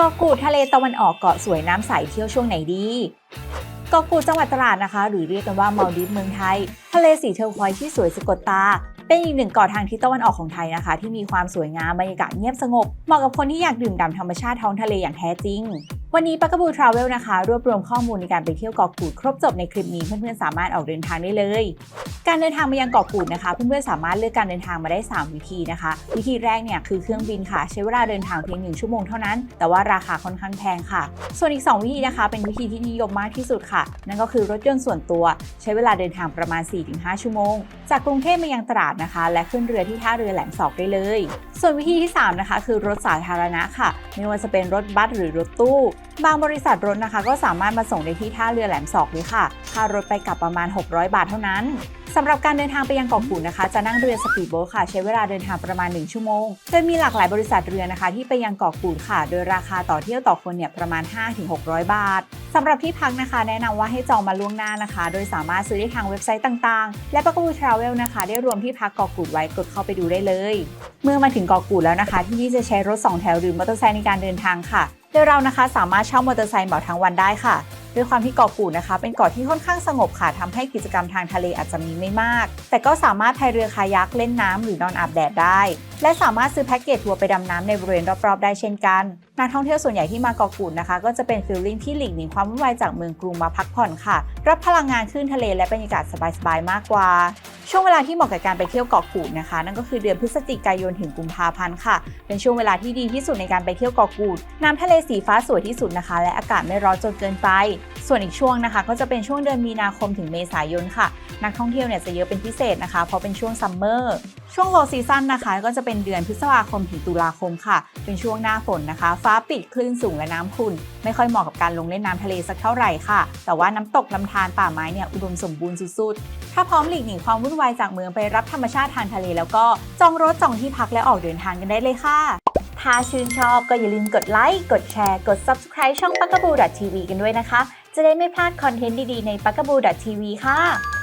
เกาะกูดทะเลตะวันออกเกาะสวยน้ำใสเที่ยวช่วงไหนดีเกาะกูดจังหวัดตราดนะคะ หรือเรียกกันว่ามาลดิฟเมืองไทย ทะเลสีเทอร์ควอยที่สวยสะกดตา เป็นอีกหนึ่งเกาะทางทิศตะวันออกของไทยนะคะ ที่มีความสวยงามบรรยากาศเงียบสงบเหมาะกับคนที่อยากดื่มด่ำธรรมชาติท้องทะเลอย่างแท้จริง วันนี้ปักกบูทราเวลนะคะ รวบรวมข้อมูลในการไปเที่ยวเกาะกูดครบจบในคลิปนี้เพื่อนๆสามารถออกเดินทางได้เลย การเดินทางมายังเกาะกูดนะคะ เพื่อนๆสามารถเลือกการเดินทางมาได้ 3 วิธีนะคะ วิธีแรกเนี่ยคือเครื่องบินค่ะ ใช้เวลาเดินทางเพียง1ชั่วโมงเท่านั้น แต่ว่าราคาค่อนข้างแพงค่ะ ส่วนอีก 2 วิธีนะคะ เป็นวิธีที่นิยมมากที่สุดค่ะ นั่นก็คือรถยนต์ส่วนตัว ใช้เวลาเดินทางประมาณ 4-5 ชั่วโมง จากกรุงเทพมายังตราดนะคะ และขึ้นเรือที่ท่าเรือแหลมศอกได้เลย ส่วนวิธีที่ 3 นะคะ คือรถสาธารณะค่ะไม่ว่าจะเป็นรถบัสหรือรถตู้บางบริษัทรถนะคะ ก็สามารถมาส่งได้ที่ท่าเรือแหลมสอกเลยค่ะ ค่ารถไปกลับประมาณ 600 บาทเท่านั้นสำหรับการเดินทางไปยังเกาะกูดนะคะ จะนั่งเรือสปีดโบ๊ทค่ะ ใช้เวลาเดินทางประมาณ 1 ชั่วโมง โดยมีหลากหลายบริษัทเรือนะคะ ที่ไปยังเกาะกูดค่ะ โดยราคาต่อเที่ยวต่อคนเนี่ยประมาณ 5-600 บาท สำหรับที่พักนะคะ แนะนำว่าให้จองมาล่วงหน้านะคะ โดยสามารถซื้อได้ทางเว็บไซต์ต่างๆ และปักกูทราเวลนะคะ ได้รวมที่พักเกาะกูดไว้กดเข้าไปดูได้เลย เมื่อมาถึงเกาะกูดแล้วนะคะ ที่นี่จะใช้รถ 2 แถวหรือมอเตอร์ไซค์ในการเดินทางค่ะ โดยเรานะคะสามารถเช่ามอเตอร์ไซค์เหมาทั้งวันได้ค่ะ ด้วยความที่เกาะกูดนะคะ เป็นเกาะที่ค่อนข้างสงบค่ะทำให้กิจกรรมทางทะเลอาจจะมีไม่มาก แต่ก็สามารถพายเรือคายักเล่นน้ำหรือนอนอาบแดดได้ และสามารถซื้อแพ็กเกจทัวร์ไปดำน้ำในบริเวณรอบๆได้เช่นกันนักท่องเที่ยวส่วนใหญ่ที่มาเกาะกูดนะคะ ก็จะเป็นฟิลลิ่งที่หลีกหนีความวุ่นวายจากเมืองกรุงมาพักผ่อนค่ะ รับพลังงานคลื่นทะเลและบรรยากาศสบายๆมากกว่า ช่วงเวลาที่เหมาะกับการไปเที่ยวเกาะกูดนะคะ นั่นก็คือเดือนพฤศจิกายนถึงกุมภาพันธ์ค่ะ เป็นช่วงเวลาที่ดีที่สุดในการไปเที่ยวเกาะกูด น้ำทะเลสีฟ้าสวยที่สุดนะคะ และอากาศไม่ร้อนจนเกินไป ส่วนอีกช่วงนะคะ ก็จะเป็นช่วงเดือนมีนาคมถึงเมษายนค่ะ นักท่องเที่ยวเนี่ยจะเยอะเป็นพิเศษนะคะ เพราะเป็นช่วงซัมเมอร์ ช่วงโลซีซั่นนะคะ ก็จะเป็นเดือนพฤษภาคมถึงตุลาคมค่ะ เป็นช่วงหน้าฝนนะคะ ฟ้าปิดคลื่นสูงและน้ำขุ่นไม่ค่อยเหมาะกับการลงเล่นน้ำทะเลสักเท่าไหร่ค่ะ แต่ว่าน้ำตกลำธารป่าไม้เนี่ยอุดมสมบูรณ์สุดๆ ถ้าพร้อมหลีกหนีความวุ่นวายจากเมืองไปรับธรรมชาติทางทะเล แล้วก็จองรถจองที่พักและออกเดินทางกันได้เลยค่ะ ถ้าชื่นชอบก็อย่าลืมกดไลค์กดแชร์กด subscribe ช่อง p a k a b o o t v กันด้วยนะคะ จะได้ไม่พลาดคอนเทนต์ดีๆใน p a k a b o o t v ค่ะ